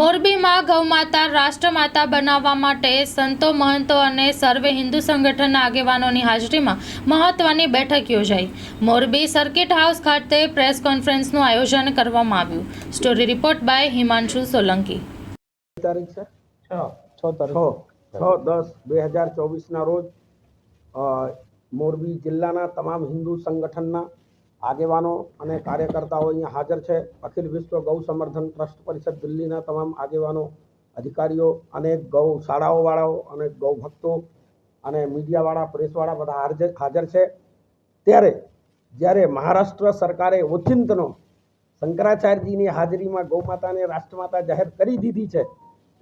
મોરબીમાં ગૌમાતા રાષ્ટ્રમાતા બનાવવા માટે સંતો મહંતો અને સર્વે હિન્દુ સંગઠનના આગેવાનોની હાજરીમાં મહત્વની બેઠક યોજાઈ. મોરબી સર્કિટ હાઉસ ખાતે પ્રેસ કોન્ફરન્સનું આયોજન કરવામાં આવ્યું. Story report by Himanshu Solanki. તારીખ છે? છ. છ તારીખ. છ. દસ બે હજાર ચોવીસના રોજ મોરબી જિલ્લાના તમામ હિન્દુ સંગઠનના આગેવાનો અને કાર્યકર્તાઓ અહીંયા હાજર છે. અખિલ વિશ્વ ગૌ સંવર્ધન ટ્રસ્ટ પરિષદ દિલ્હીના તમામ આગેવાનો, અધિકારીઓ અને ગૌ શાળાઓવાળાઓ અને ગૌ ભક્તો અને મીડિયાવાળા, પ્રેસવાળા બધા હાજર છે. ત્યારે જ્યારે મહારાષ્ટ્ર સરકારે ઓચિંતનો શંકરાચાર્યજીની હાજરીમાં ગૌમાતાને રાષ્ટ્રમાતા જાહેર કરી દીધી છે,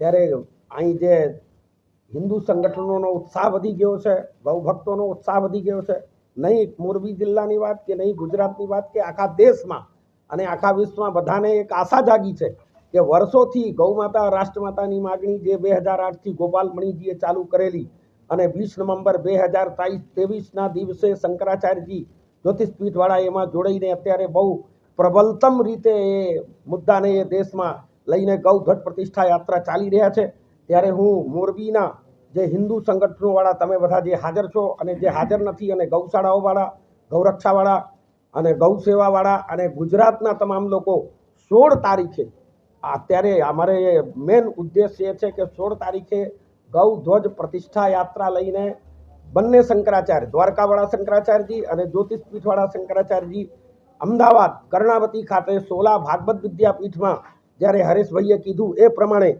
ત્યારે અહીં જે હિન્દુ સંગઠનોનો ઉત્સાહ વધી ગયો છે, ગૌ ભક્તોનો ઉત્સાહ વધી ગયો છે નહીં મોરબી જિલ્લાની વાત કે નહીં ગુજરાતની વાત કે આખા દેશમાં અને આખા વિશ્વમાં બધાને એક આશા જાગી છે કે વર્ષોથી ગૌમાતા, રાષ્ટ્રમાતાની માગણી જે બે હજાર આઠથી ગોપાલ મણીજીએ ચાલુ કરેલી અને વીસ નવેમ્બર બે હજાર ત્રેવીસના દિવસે શંકરાચાર્યજી જ્યોતિષપીઠવાળા એમાં જોડાઈને અત્યારે બહુ પ્રબલતમ રીતે એ મુદ્દાને એ દેશમાં લઈને ગૌધટ પ્રતિષ્ઠા યાત્રા ચાલી રહ્યા છે. ત્યારે હું મોરબીના જે હિન્દુ સંગઠનોવાળા તમે બધા જે હાજર છો અને જે હાજર નથી અને ગૌશાળાઓવાળા, ગૌરક્ષાવાળા અને ગૌ સેવાવાળા અને ગુજરાતના તમામ લોકો સોળ તારીખે અત્યારે અમારે મેન ઉદ્દેશ્ય એ છે કે સોળ તારીખે ગૌ ધ્વજ પ્રતિષ્ઠા યાત્રા લઈને બંને શંકરાચાર્ય, દ્વારકાવાળા શંકરાચાર્યજી અને જ્યોતિષપીઠવાળા શંકરાચાર્યજી અમદાવાદ, કર્ણાવતી ખાતે સોલા ભાગવત વિદ્યાપીઠમાં જ્યારે હરેશભાઈએ કીધું એ પ્રમાણે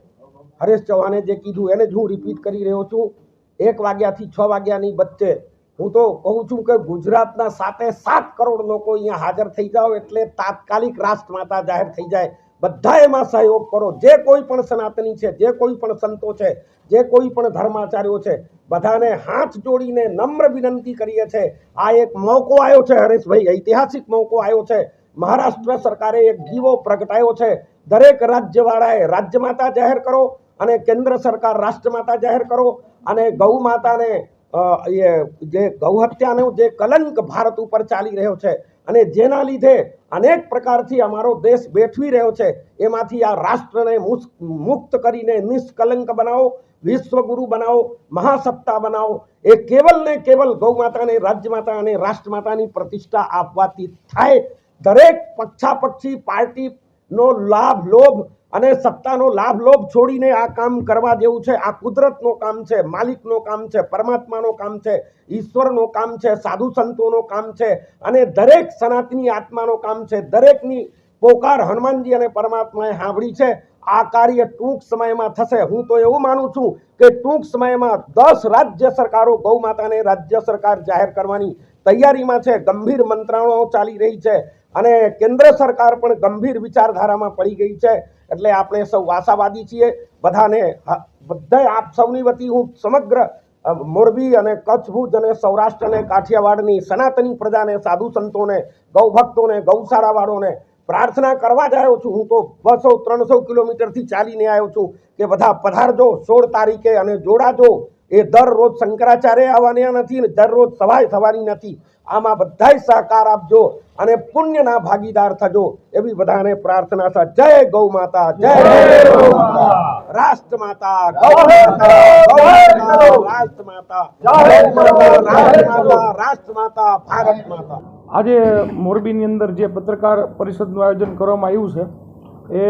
હરેશ ચૌહાણે જે કીધું એને જ હું રિપીટ કરી રહ્યો છું. એક વાગ્યાથી છ વાગ્યાની વચ્ચે હું તો કહું છું કે ગુજરાતના સાતે સાત કરોડ લોકો અહીંયા હાજર થઈ જાઓ એટલે તાત્કાલિક રાષ્ટ્રમાતા જાહેર થઈ જાય. બધા એમાં સહયોગ કરો. જે કોઈ પણ સનાતની છે, જે કોઈ પણ સંતો છે, જે કોઈ પણ ધર્માચાર્યો છે, બધાને હાથ જોડીને નમ્ર વિનંતી કરીએ છે. આ એક મોકો આવ્યો છે હરેશભાઈ. ઐતિહાસિક મોકો આવ્યો છે. મહારાષ્ટ્ર સરકારે એક દીવો પ્રગટાયો છે. દરેક રાજ્યવાળાએ રાજ્યમાતા જાહેર કરો. અને કેન્દ્ર સરકાર રાષ્ટ્રમાતા જાહેર કરો અને ગૌ માતાને એ જે ગૌહત્યાનો જે કલંક ભારત ઉપર ચાલી રહ્યો છે અને જેના લીધે અનેક પ્રકારથી અમારો દેશ બેઠવી રહ્યો છે, એમાંથી આ રાષ્ટ્રને મુક્ત કરીને નિષ્કલંક બનાવો, વિશ્વગુરુ બનાવો, મહાસત્તા બનાવો. એ કેવલ ને કેવલ ગૌ માતાને રાજ્યમાતા અને રાષ્ટ્રમાતાની પ્રતિષ્ઠા આપવાથી થાય. દરેક પક્ષાપક્ષી પાર્ટીનો લાભ, લોભ અને સત્તાનો લાભ, લોભ છોડીને આ કામ કરવા જેવું છે. આ કુદરતનું કામ છે, માલિકનું કામ છે, પરમાત્માનું કામ છે, ઈશ્વરનું કામ છે, સાધુ સંતોનું કામ છે અને દરેક સનાતની આત્માનું કામ છે. દરેકની પોકાર હનુમાનજી અને પરમાત્માએ સાંભળી છે. આ કાર્ય ટૂંક સમયમાં થશે. હું તો એવું માનું છું કે ટૂંક સમયમાં દસ રાજ્ય સરકારો ગૌ માતાને રાજ્ય સરકાર જાહેર કરવાની તૈયારીમાં છે. ગંભીર મંત્રણાઓ ચાલી રહી છે. અને કેન્દ્ર સરકાર પણ ગંભીર વિચારધારામાં પડી ગઈ છે. એટલે આપણે સૌ આશાવાદી છીએ. બધાને બધા આપ સૌની વતી હું સમગ્ર મોરબી અને કચ્છ ભુજ અને સૌરાષ્ટ્ર અને કાઠિયાવાડની સનાતની પ્રજાને, સાધુ સંતોને, ગૌભક્તોને, ગૌશાળાવાળોને પ્રાર્થના કરવા જ આવ્યો છું. હું તો બસો, ત્રણસો કિલોમીટરથી ચાલીને આવ્યો છું કે બધા પધારજો સોળ તારીખે અને જોડાજો. એ દરરોજ શંકરાચાર્ય આવવાના નથી ને દરરોજ સવાય થવાની નથી. આમાં બધાય સહકાર આપજો અને પુણ્યના ભાગીદાર થજો. એવી બધાને પ્રાર્થના છે. જય ગૌ માતા, જય રાષ્ટ્ર માતા રાષ્ટ્ર માતા રાષ્ટ્ર માતા, ભારત માતા. આજે મોરબીની અંદર જે પત્રકાર પરિષદનું આયોજન કરવામાં આવ્યું છે, એ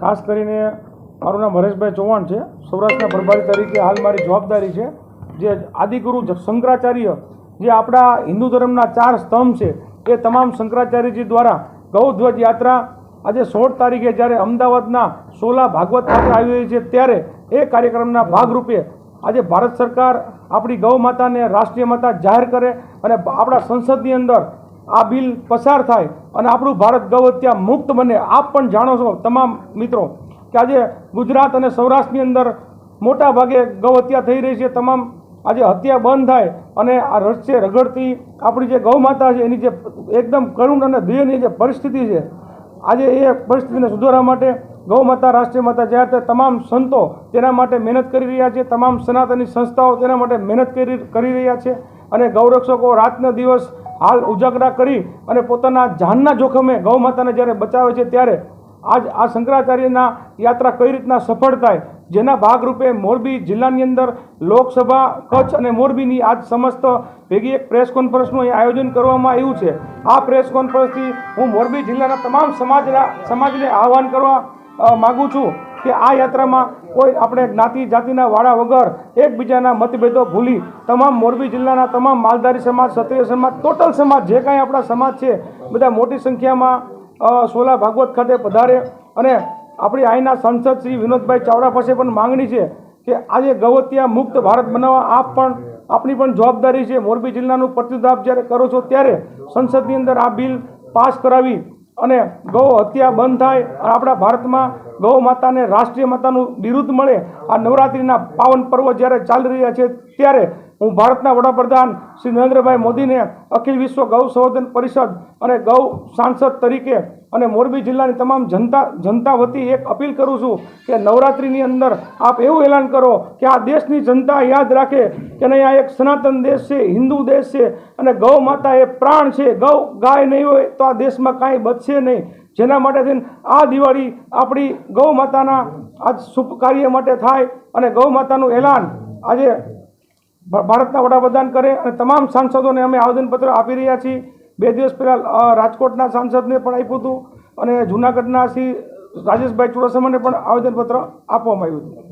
ખાસ કરીને મારું નામ હરેશભાઈ ચૌહાણ છે. સૌરાષ્ટ્રના પ્રભારી તરીકે હાલ મારી જવાબદારી છે. જે આદિગુરુ શંકરાચાર્ય, જે આપણા હિન્દુ ધર્મના ચાર સ્તંભ છે, એ તમામ શંકરાચાર્યજી દ્વારા ગૌધ્વજ યાત્રા આજે સોળ તારીખે જ્યારે અમદાવાદના સોલા ભાગવત ખાતે આવી રહી છે, ત્યારે એ કાર્યક્રમના ભાગરૂપે આજે ભારત સરકાર આપણી ગૌ માતાને રાષ્ટ્રીય માતા જાહેર કરે અને આપણા સંસદની અંદર આ બિલ પસાર થાય અને આપણું ભારત ગૌ હત્યા મુક્ત બને. આપ પણ જાણો છો, તમામ મિત્રો કે આજે ગુજરાત અને સૌરાષ્ટ્રની અંદર મોટા ભાગે ગૌ હત્યા થઈ રહી છે, તમામ આજે હત્યા બંધ થાય અને આ રસ્તે રગડતી આપણી જે ગૌ માતા છે, એની જે એકદમ કરુણ અને દયનીય જે પરિસ્થિતિ છે, આજે એ પરિસ્થિતિને સુધારવા માટે ગૌ માતા રાષ્ટ્રીય માતા જ્યારે તે તમામ સંતો તેના માટે મહેનત કરી રહ્યા છે, તમામ સનાતની સંસ્થાઓ તેના માટે મહેનત કરી કરી રહ્યા છે અને ગૌરક્ષકો રાતના દિવસ હાલ ઉજાગરા કરી અને પોતાના જાનના જોખમે ગૌ માતાને જ્યારે બચાવે છે, ત્યારે આજ આ શંકરાચાર્યના યાત્રા કઈ રીતના સફળ થાય, જેના ભાગરૂપે મોરબી જિલ્લાની અંદર લોકસભા, કચ્છ અને મોરબીની આજ સમસ્ત ભેગી એક પ્રેસ કોન્ફરન્સનું આયોજન કરવામાં આવ્યું છે. આ પ્રેસ કોન્ફરન્સથી હું મોરબી જિલ્લાના તમામ સમાજના, સમાજને આહવાન કરવા માગું છું કે આ યાત્રામાં કોઈ આપણે જ્ઞાતિ, જાતિના વાળા વગર એકબીજાના મતભેદો ભૂલી તમામ મોરબી જિલ્લાના તમામ માલધારી સમાજ, ક્ષત્રિય સમાજ, ટોટલ સમાજ, જે કાંઈ આપણા સમાજ છે, બધા મોટી સંખ્યામાં સોલા ભાગવત ખાતે પધારે અને આપણી અહીંના સંસદ શ્રી વિનોદભાઈ ચાવડા પાસે પણ માંગણી છે કે આજે ગૌહત્યા મુક્ત ભારત બનાવવા આપ પણ આપણી પણ જવાબદારી છે. મોરબી જિલ્લાનું આપ જ્યારે કરો છો ત્યારે સંસદની અંદર આ બિલ પાસ કરાવી અને ગૌ હત્યા બંધ થાય અને આપણા ભારતમાં ગૌ માતાને રાષ્ટ્રીય માતાનું બિરુદ મળે. આ નવરાત્રિના પાવન પર્વ જ્યારે ચાલી રહ્યા છે ત્યારે હું ભારતના વડાપ્રધાન શ્રી નરેન્દ્રભાઈ મોદીને અખિલ વિશ્વ ગૌ સંવર્ધન પરિષદ અને ગૌ સાંસદ તરીકે અને મોરબી જિલ્લાની તમામ જનતા જનતા વતી એક અપીલ કરું છું કે નવરાત્રિની અંદર આપ એવું એલાન કરો કે આ દેશની જનતા યાદ રાખે કે નહીં, આ એક સનાતન દેશ છે, હિન્દુ દેશ છે અને ગૌ માતા એ પ્રાણ છે. ગૌ ગાય નહીં હોય તો આ દેશમાં કાંઈ બચશે નહીં. જેના માટે થઈને આ દિવાળી આપણી ગૌ માતાના આજ શુભ કાર્ય માટે થાય અને ગૌ માતાનું એલાન આજે ભારતના વડાપ્રધાન કરે અને તમામ સાંસદોને અમે આવેદનપત્ર આપી રહ્યા છીએ. બે દિવસ પહેલાં રાજકોટના સાંસદને પણ આપ્યું હતું અને જૂનાગઢના શ્રી રાજેશભાઈ ચુડાસમાને પણ આવેદનપત્ર આપવામાં આવ્યું હતું.